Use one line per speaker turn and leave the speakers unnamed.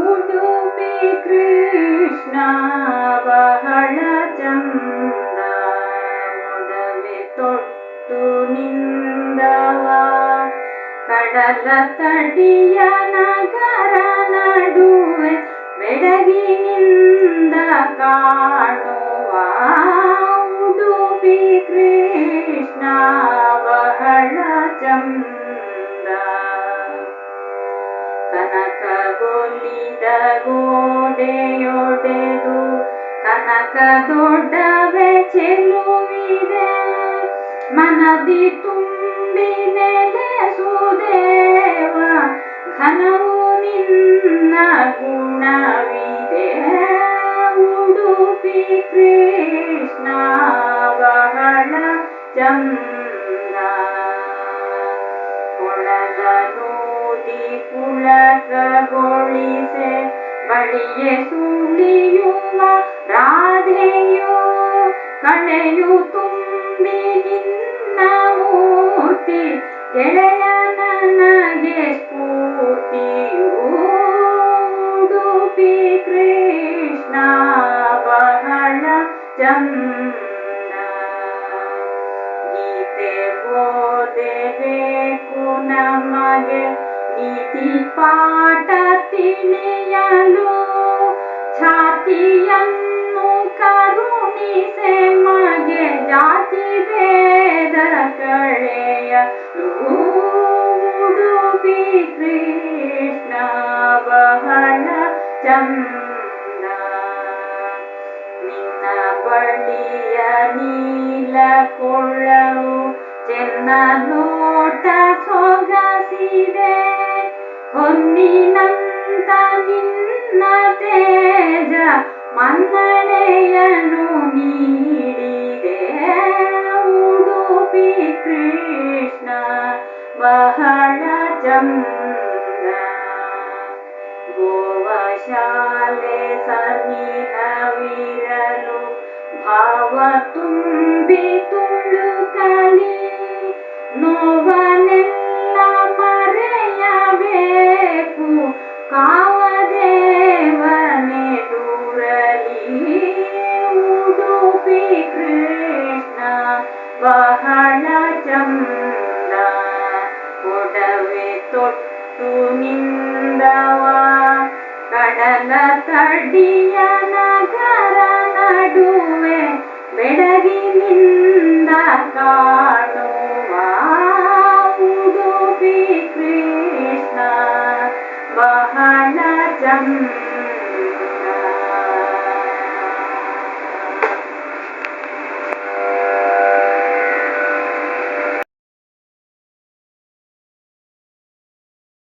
ಉಡುಪಿ ಕೃಷ್ಣ ಬಹಳ ಚಂದ ಒಡವೆ ತೊಟ್ಟು ನಿಂದವ ಕಡಲ ತಡಿಯ ನಗರ ನಡುವೆ ಬೆಳಗಿನಿಂದ ಕಾಣುವ ಉಡುಪಿ ಕೃಷ್ಣ ಕನಕಗೊಲಿದ ಗೋಡೆಯೊಡೆದು ಕನಕ ದೊಡ್ಡವೆ ಚೆಲುವಿದೆ ಮನದಿ ತುಂಬಿ ನೆಲೆಸುದೇವ ಘನವು ನಿನ್ನ ಗುಣವಿದೆ ಉಡುಪಿ ಕೃಷ್ಣ ಬಹಳ ಚಂದ ಕೊಳಲನೂದಿ ಪುಳಕಗೊಳಿಸೆ ಬಳಿಯೆ ಸುಳಿಯುವ ರಾಧೆಯೋ ಕಳೆಯು ತುಂಬಿ ನಿನ್ನ ಮೂರ್ತಿ. ಗೆಳೆಯ ನನಗೆ ಸ್ಫೂರ್ತಿಯು ಉಡುಪಿ ಕೃಷ್ಣ, ಬಹಳ ಚಂದ. ಗೀತೆ ಓದಬೇಕು ನಮಗೆ. ನೀತಿ ಪಾಠ ತಿಳಿಯಲು ಛಾತಿಯನ್ನು ಕರುಣಿಸೆ ಮಗೆ ಜಾತಿ ಭೇದ ಕಳೆಯಲು ಉಡುಪಿ ಕೃಷ್ಣ ಬಹಳ ಚಂದ. ನಿನ್ನ ಬಳಿಯ ನೀಲ ಕೊಳ್ಳವು ಚೆನ್ನ ನೋಟ ಸೊಗಸಿದೆ. ಹೊನ್ನಿನಂತ ನಿನ್ನ ತೇಜ ಮನ್ನಣೆಯನು ನೀಡಿದೆ ಉಡುಪಿ ಕೃಷ್ಣ ಬಹಳ ಚಂದ ಗೋವಶಾಲೆ ಸನಿಹವಿರಲು ಭಾವ ತುಂಬಿ ಬಹಳ ಚಂದ ಒಡವೆ ತೊಟ್ಟು ನಿಂದವ ಕಡಲ ತಡಿಯ ನಗರ ನಡುವೆ ಬೆಳಗಿನಿಂದ ಕಾಣುವ ಉಡುಪಿ ಕೃಷ್ಣ ಬಹಳ ಚಂದ